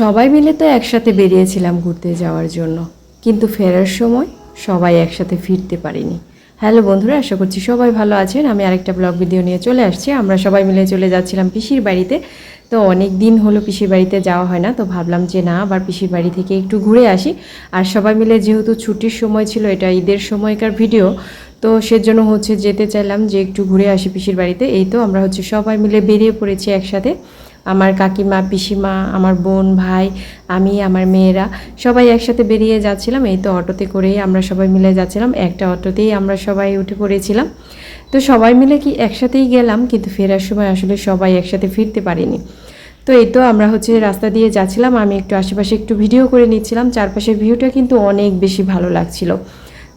সবাই মিলে তো একসাথে বেরিয়েছিলাম ঘুরতে যাওয়ার জন্য। কিন্তু ফেরার সময় সবাই একসাথে ফিরতে পারিনি। হ্যালো বন্ধুরা, আশা করছি সবাই ভালো আছেন। আমি আরেকটা ব্লগ ভিডিও নিয়ে চলে আসছি। আমরা সবাই মিলে চলে যাচ্ছিলাম পিসির বাড়িতে। তো অনেক দিন হলো পিসির বাড়িতে যাওয়া হয় না, তো ভাবলাম যে না, আবার পিসির বাড়ি থেকে একটু ঘুরে আসি। আর সবাই মিলে যেহেতু ছুটির সময় ছিল, এটা ঈদের সময়কার ভিডিও, তো সেজন্য হচ্ছে যেতে চাইলাম যে একটু ঘুরে আসি পিসির বাড়িতে। এই তো আমরা হচ্ছে সবাই মিলে বেরিয়ে পড়েছি একসাথে। আমার কাকিমা, পিসিমা, আমার বোন, ভাই, আমি, আমার মেয়েরা সবাই একসাথে বেরিয়ে যাচ্ছিলাম। এই তো অটোতে করেই আমরা সবাই মিলে যাচ্ছিলাম। একটা অটোতেই আমরা সবাই উঠে পড়েছিলাম। তো সবাই মিলে কি একসাথেই গেলাম, কিন্তু ফেরার সময় আসলে সবাই একসাথে ফিরতে পারিনি। তো এই তো আমরা হচ্ছে রাস্তা দিয়ে যাচ্ছিলাম। আমি একটু আশেপাশে একটু ভিডিও করে নিচ্ছিলাম। চারপাশের ভিউটা কিন্তু অনেক বেশি ভালো লাগছিল।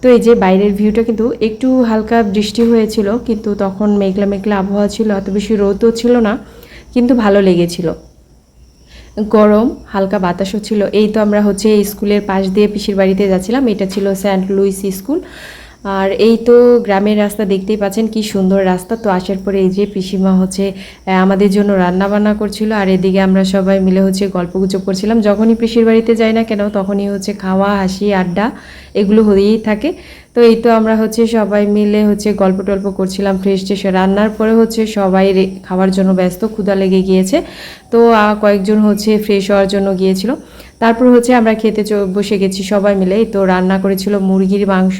তো এই যে বাইরের ভিউটা কিন্তু একটু হালকা বৃষ্টি হয়েছিল, কিন্তু তখন মেঘলা মেঘলা আবহাওয়া ছিল অত বেশি রোদও ছিল না। কিন্তু ভালো লেগেছিল। গরম, হালকা বাতাসও ছিল। এই তো আমরা হচ্ছে স্কুলের পাশ দিয়ে পিসির বাড়িতে যাচ্ছিলাম। এটা ছিল সেন্ট লুইস স্কুল আর এই তো গ্রামের রাস্তা দেখতেই পাচ্ছেন কি সুন্দর রাস্তা। তো আসার পরে এই যে পিসিমা হচ্ছে আমাদের জন্য রান্না বান্না করছিল। আর এদিকে আমরা সবাই মিলে হচ্ছে গল্প গুজব করছিলাম। যখনই পিসির বাড়িতে যাই না কেন, তখনই হচ্ছে খাওয়া, হাসি, আড্ডা এগুলো হয়েই থাকে। তো এই তো আমরা হচ্ছে সবাই মিলে হচ্ছে গল্প টল্প করছিলাম ফ্রেশ ট্রেশ রান্নার পরে হচ্ছে সবাই খাওয়ার জন্য ব্যস্ত, ক্ষুধা লেগে গিয়েছে। তো কয়েকজন হচ্ছে ফ্রেশ হওয়ার জন্য গিয়েছিল। তারপর হচ্ছে আমরা খেতে বসে গেছি সবাই মিলে। তো রান্না করেছিল মুরগির মাংস,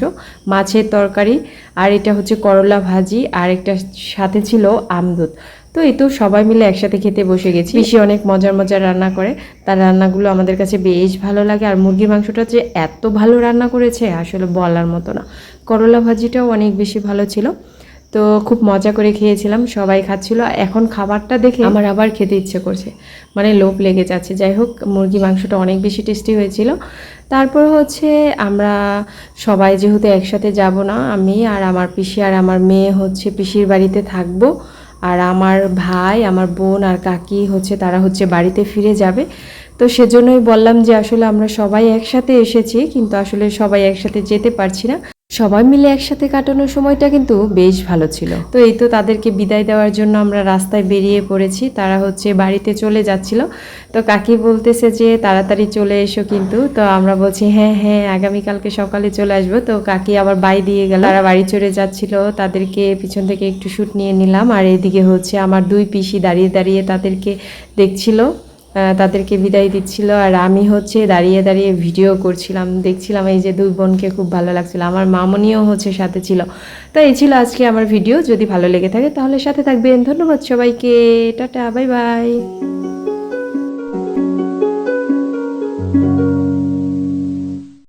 মাছের তরকারি, আর এটা হচ্ছে করলা ভাজি, আর একটা সাথে ছিল আমদুধ তো এই তো সবাই মিলে একসাথে খেতে বসে গেছি। বেশি অনেক মজার মজার রান্না করে। তার রান্নাগুলো আমাদের কাছে বেশ ভালো লাগে। আর মুরগির মাংসটা যে এত ভালো রান্না করেছে, আসলে বলার মতো না। করলা ভাজিটাও অনেক বেশি ভালো ছিল। তো খুব মজা করে খেয়েছিলাম, সবাই খাচ্ছিল। এখন খাবারটা দেখে আমার আবার খেতে ইচ্ছে করছে। মানে লোভ লেগে যাচ্ছে। যাই হোক মুরগি মাংসটা অনেক বেশি টেস্টি হয়েছিল। তারপর হচ্ছে আমরা সবাই যেহেতু একসাথে যাব না, আমি আর আমার পিসি আর আমার মেয়ে হচ্ছে পিসির বাড়িতে থাকব। আর আমার ভাই, আমার বোন আর কাকি হচ্ছে, তারা হচ্ছে বাড়িতে ফিরে যাবে। তো সেজন্যই বললাম যে আসলে আমরা সবাই একসাথে এসেছি, কিন্তু আসলে সবাই একসাথে যেতে পারছি না। সবাই মিলে একসাথে কাটানোর সময়টা কিন্তু বেশ ভালো ছিল। তো এই তো তাদেরকে বিদায় দেওয়ার জন্য আমরা রাস্তায় বেরিয়ে পড়েছি। তারা হচ্ছে বাড়িতে চলে যাচ্ছিল। তো কাকি বলতেছে যে, তাড়াতাড়ি চলে এসো কিন্তু। তো আমরা বলছি হ্যাঁ হ্যাঁ আগামীকালকে সকালে চলে আসব। তো কাকি আবার বাই দিয়ে গেল। তারা বাড়ি চলে যাচ্ছিল। তাদেরকে পিছন থেকে একটু শ্যুট নিয়ে নিলাম। আর এদিকে হচ্ছে আমার দুই পিসি দাঁড়িয়ে দাঁড়িয়ে তাদেরকে দেখছিল। তাদেরকে বিদায় দিচ্ছিল আর আমি হচ্ছে দাঁড়িয়ে দাঁড়িয়ে ভিডিও করছিলাম, দেখছিলাম এই যে দুই বোনকে খুব ভালো লাগছিল, আমার মামনিও হচ্ছে সাথে ছিল। তো এই ছিল আজকে আমার ভিডিও, যদি ভালো লেগে থাকে তাহলে সাথে থাকবেন, ধন্যবাদ সবাইকে, টাটা, বাই বাই।